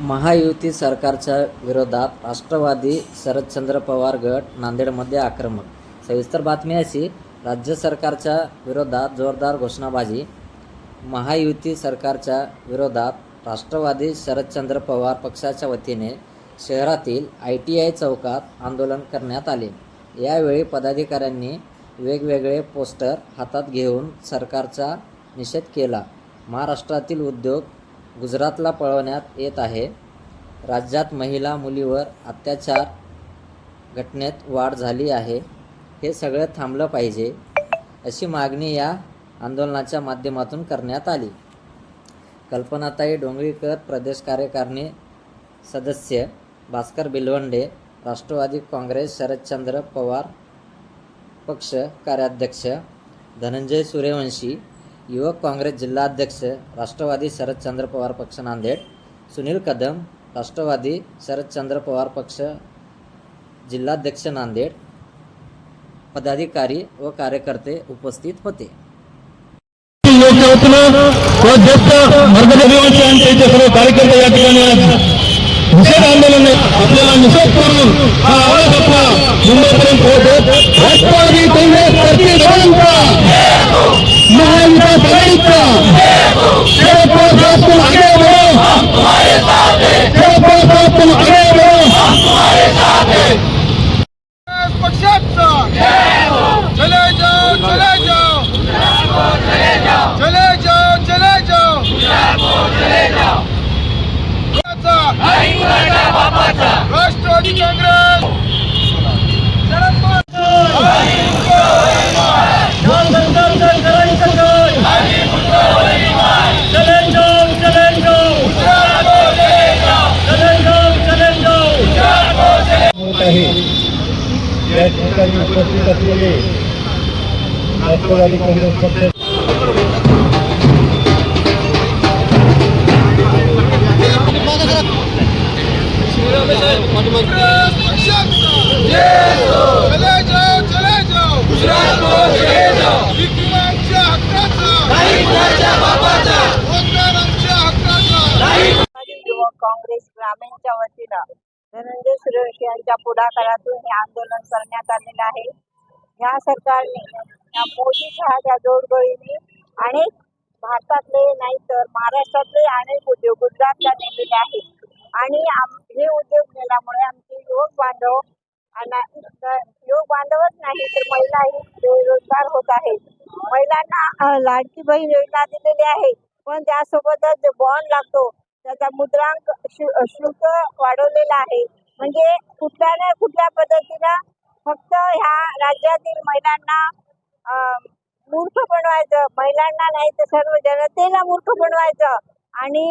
महायुती सरकारच्या विरोधात राष्ट्रवादी शरदचंद्र पवार गट नांदेडमध्ये आक्रमक. सविस्तर बातमी अशी राज्य सरकारच्या विरोधात जोरदार घोषणाबाजी महायुती सरकारच्या विरोधात राष्ट्रवादी शरदचंद्र पवार पक्षाच्या वतीने शहरातील आय टी आय चौकात आंदोलन करण्यात आले. यावेळी पदाधिकाऱ्यांनी वेगवेगळे पोस्टर हातात घेऊन सरकारचा निषेध केला. महाराष्ट्रातील उद्योग गुजरातला पळवण्यात येत आहे. राज्यात महिला मुलीवर अत्याचार घटनेत वाढ झाली आहे. हे सगळं थांबलं पाहिजे अशी मागणी या आंदोलनाच्या माध्यमातून करण्यात आली. कल्पनाताई डोंगळीकर प्रदेश कार्यकारिणी सदस्य भास्कर बिलवंडे राष्ट्रवादी काँग्रेस शरदचंद्र पवार पक्ष कार्याध्यक्ष धनंजय सूर्यवंशी युवक काँग्रेस जिल्हाध्यक्ष राष्ट्रवादी शरदचंद्र पवार पक्ष नांदेड सुनील कदम राष्ट्रवादी शरदचंद्र पवार पक्ष जिल्हाध्यक्ष नांदेड पदाधिकारी व कार्यकर्ते उपस्थित होते. कार्यकर्ते या ठिकाणी निषेध आंदोलन आपल्याला निषेध करून हा आवाज आपला मुंबईपर्यंत पोहोचत राष्ट्रवादी काँग्रेस चले जाओ चले जाओ चले जाओ चले जाओ पक्षाचा. राष्ट्रवादी काँग्रेस शरद पवार होत आहे या ठिकाणी उपस्थित असलेले राष्ट्रवादी काँग्रेस पक्ष काँग्रेस ग्रामीणच्या वतीनं धनंजय सुरेश यांच्या पुढाकारातून हे आंदोलन करण्यात आलेलं आहे. या सरकारने या मोदी शहाच्या जोडगोळीने अनेक भारतातले नाही तर महाराष्ट्रातले अनेक उद्योग गुजरातला नेलेले आहेत. आणि आम- हे उद्योग नेल्यामुळे आमचे युवक बांधव आणि युवक बांधवच नाही तर महिलाही बेरोजगार होत आहेत. महिलांना लाडकी बहीण योजना दिलेली आहे पण त्यासोबतच जो बॉन्ड लागतो. त्याचा मुद्रांक शु- शुल्क वाढवलेला आहे. म्हणजे कुठल्या ना कुठल्या पद्धतीनं फक्त ह्या राज्यातील महिलांना मूर्ख बनवायचं. महिलांना नाही तर सर्व जनतेला मूर्ख बनवायचं. आणि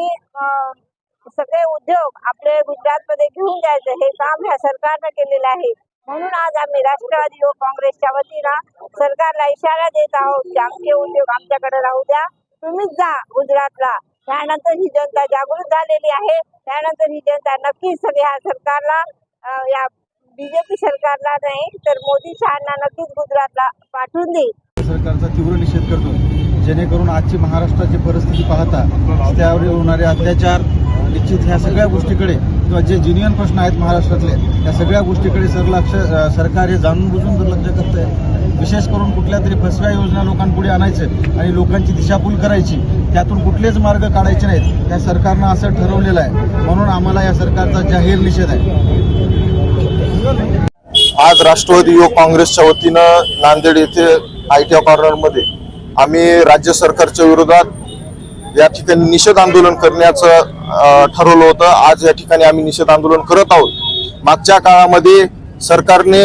सगळे उद्योग आपले गुजरातमध्ये घेऊन जायचं. हे काम ह्या सरकारनं केलेलं आहे. म्हणून आज आम्ही राष्ट्रवादी युवक काँग्रेसच्या वतीनं सरकारला इशारा देत आहोत की आमचे उद्योग आमच्याकडे राहू द्या. तुम्हीच जा गुजरातला. त्यानंतर ही जनता जागृत झालेली आहे. त्यानंतर ही जनता नक्कीच सगळ्या सरकारला या बीजेपी सरकारला नाही तर मोदी शहांना नक्कीच गुजरातला पाठवून देईल. सरकारचा तीव्र निषेध करतो. जेणेकरून आजची महाराष्ट्राची परिस्थिती पाहता त्यावर होणारे अत्याचार निश्चित ह्या सगळ्या गोष्टीकडे किंवा जे ज्युनियन प्रश्न आहेत महाराष्ट्रातले त्या सगळ्या गोष्टीकडे सरलक्ष लक्ष सरकार हे जाणून बुजून दुर्लक्ष करतंय. विशेष करून कुठल्या तरी फसव्या योजना लोकांपुढे आणायचे आणि लोकांची दिशाभूल करायची त्यातून कुठलेच मार्ग काढायचे नाहीत. त्या सरकारनं असं ठरवलेलं आहे. म्हणून आम्हाला या सरकारचा जाहीर निषेध आहे. आज राष्ट्रवादी युवक काँग्रेसच्या वतीनं नांदेड येथे आय टी कॉर्नरमध्ये आम्ही राज्य सरकारच्या विरोधात या ठिकाणी निषेध आंदोलन करण्याचं ठरवलं होतं. आज या ठिकाणी आम्ही निषेध आंदोलन करत आहोत. मागच्या काळामध्ये सरकारने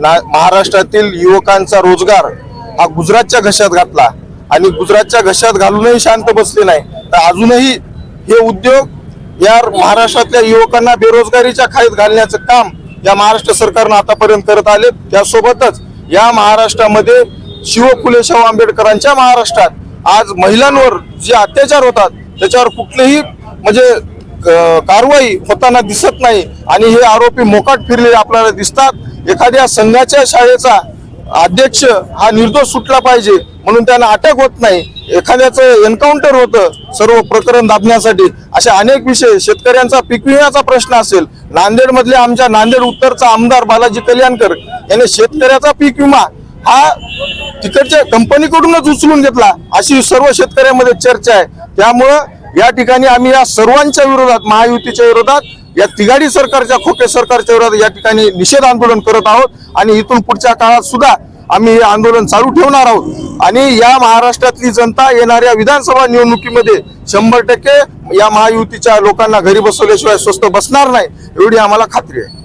ना महाराष्ट्रातील युवकांचा रोजगार हा गुजरातच्या घशात घातला आणि गुजरातच्या घशात घालूनही शांत बसले नाही. तर अजूनही हे उद्योग या महाराष्ट्रातल्या युवकांना बेरोजगारीच्या खाईत घालण्याचं काम त्या महाराष्ट्र सरकारनं आतापर्यंत करत आले त्यासोबतच या महाराष्ट्रामध्ये शिव आंबेडकरांच्या महाराष्ट्रात आज महिलांवर जे अत्याचार होतात त्याच्यावर कुठलेही म्हणजे क- कारवाई होताना दिसत नाही. आणि हे आरोपी मोकाट फिरलेले आपल्याला दिसतात. एखाद्या संघाच्या शाळेचा अध्यक्ष हा निर्दोष सुटला पाहिजे म्हणून त्यांना अटक होत नाही. एखाद्याचं एन्काउंटर होतं सर्व प्रकरण दाबण्यासाठी. असे अनेक विषय शेतकऱ्यांचा पीक विम्याचा प्रश्न असेल. नांदेडमधले आमच्या नांदेड उत्तरचा आमदार बालाजी कल्याणकर याने शेतकऱ्याचा पीक विमा हा तिकडच्या कंपनीकडूनच उचलून घेतला अशी सर्व शेतकऱ्यांमध्ये चर्चा आहे. त्यामुळं या ठिकाणी आम्ही या सर्वांच्या विरोधात महायुतीच्या विरोधात या तिघाडी सरकारच्या खोके सरकारच्या विरोधात या ठिकाणी निषेध आंदोलन करत आहोत आणि इथून पुढच्या काळात सुद्धा आम्ही हे आंदोलन चालू ठेवणार आहोत. आणि या महाराष्ट्रातली जनता येणाऱ्या विधानसभा निवडणुकीमध्ये शंभर टक्के या महायुतीच्या लोकांना घरी बसवल्याशिवाय स्वस्त बसणार नाही एवढी आम्हाला खात्री आहे.